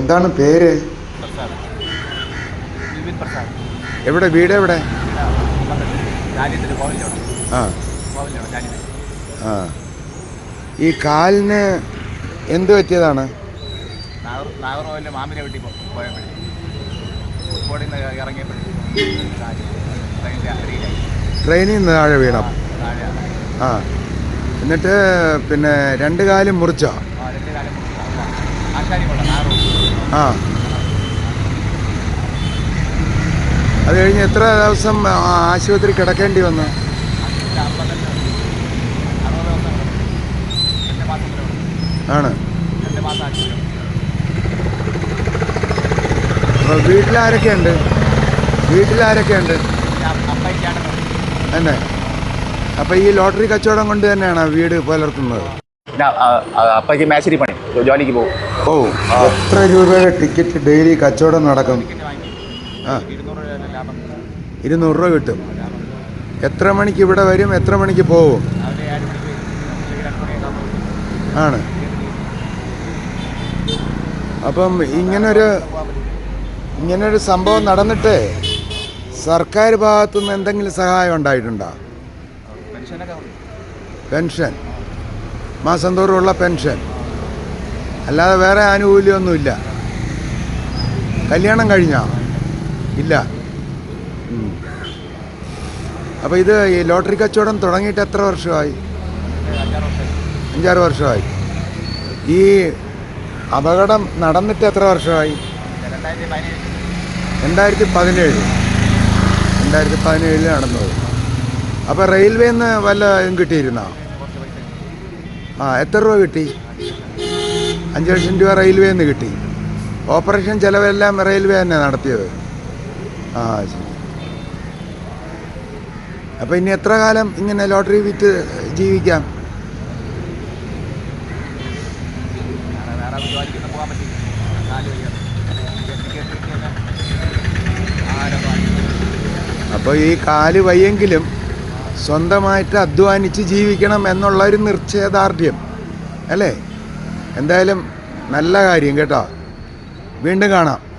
എന്താണ് പേര്? എവിടെ വീട് എവിടെ? ആ. ആ. ഈ കാലിന് എന്ത് പറ്റിയതാണ്? ട്രെയിനിൽ നിന്ന് താഴെ വീണ? ആ. എന്നിട്ട് പിന്നെ രണ്ട് കാലും മുറിച്ചോ? രണ്ട് കാലും മുറിച്ചോ ആ. അത് കഴിഞ്ഞ് എത്ര ദിവസം ആശുപത്രി കിടക്കേണ്ടി വന്നു? ആണ്. വീട്ടിലാരൊക്കെയുണ്ട്? വീട്ടിലാരൊക്കെയുണ്ട്? തന്നെ. അപ്പോൾ ഈ ലോട്ടറി കച്ചവടം കൊണ്ട് തന്നെയാണ് വീട് പുലർത്തുന്നത്? പിന്നെ അപ്പയ്ക്ക് മേശരി പണി. ജോലിക്ക് പോകും ഓ എത്ര രൂപയുടെ ടിക്കറ്റ് ഡെയിലി കച്ചവടം നടക്കും? ഇരുന്നൂറ് രൂപ കിട്ടും. എത്ര മണിക്ക് ഇവിടെ വരും? എത്ര മണിക്ക് ആകുമ്പോൾ ആണ്. അപ്പം ഇങ്ങനൊരു ഇങ്ങനൊരു സംഭവം നടന്നിട്ട് സർക്കാർ ഭാഗത്തുനിന്ന് എന്തെങ്കിലും സഹായം ഉണ്ടായിട്ടുണ്ടോ? പെൻഷൻ. മാസം തോറുമുള്ള പെൻഷൻ. അല്ലാതെ വേറെ ആനുകൂല്യമൊന്നുമില്ല. കല്യാണം കഴിഞ്ഞാ? ഇല്ല. അപ്പോൾ ഇത് ഈ ലോട്ടറി കച്ചവടം തുടങ്ങിയിട്ട് എത്ര വർഷമായി? അഞ്ചാറ് വർഷം അഞ്ചാറ് വർഷമായി. ഈ അപകടം നടന്നിട്ട് എത്ര വർഷമായി? രണ്ടായിരത്തി പതിനേഴ് രണ്ടായിരത്തി പതിനേഴ് പതിനേഴിൽ നടന്നത്. അപ്പോൾ റെയിൽവേന്ന് നിന്ന് വല്ല ഇതും കിട്ടിയിരുന്നോ. ആ എത്ര രൂപ കിട്ടി? അഞ്ച് ലക്ഷം രൂപ റെയിൽവേയിൽ നിന്ന് കിട്ടി. ഓപ്പറേഷൻ ചിലവെല്ലാം റെയിൽവേ തന്നെ നടത്തിയത്. ആ ശരി. അപ്പോൾ ഇനി എത്ര കാലം ഇങ്ങനെ ലോട്ടറി വിറ്റ് ജീവിക്കാം? അപ്പോൾ ഈ കാൽ വയ്യെങ്കിലും സ്വന്തമായിട്ട് അധ്വാനിച്ച് ജീവിക്കണം എന്നുള്ള ഒരു നിശ്ചയദാർഢ്യം അല്ലേ? എന്തായാലും നല്ല കാര്യം കേട്ടോ. വീണ്ടും കാണാം.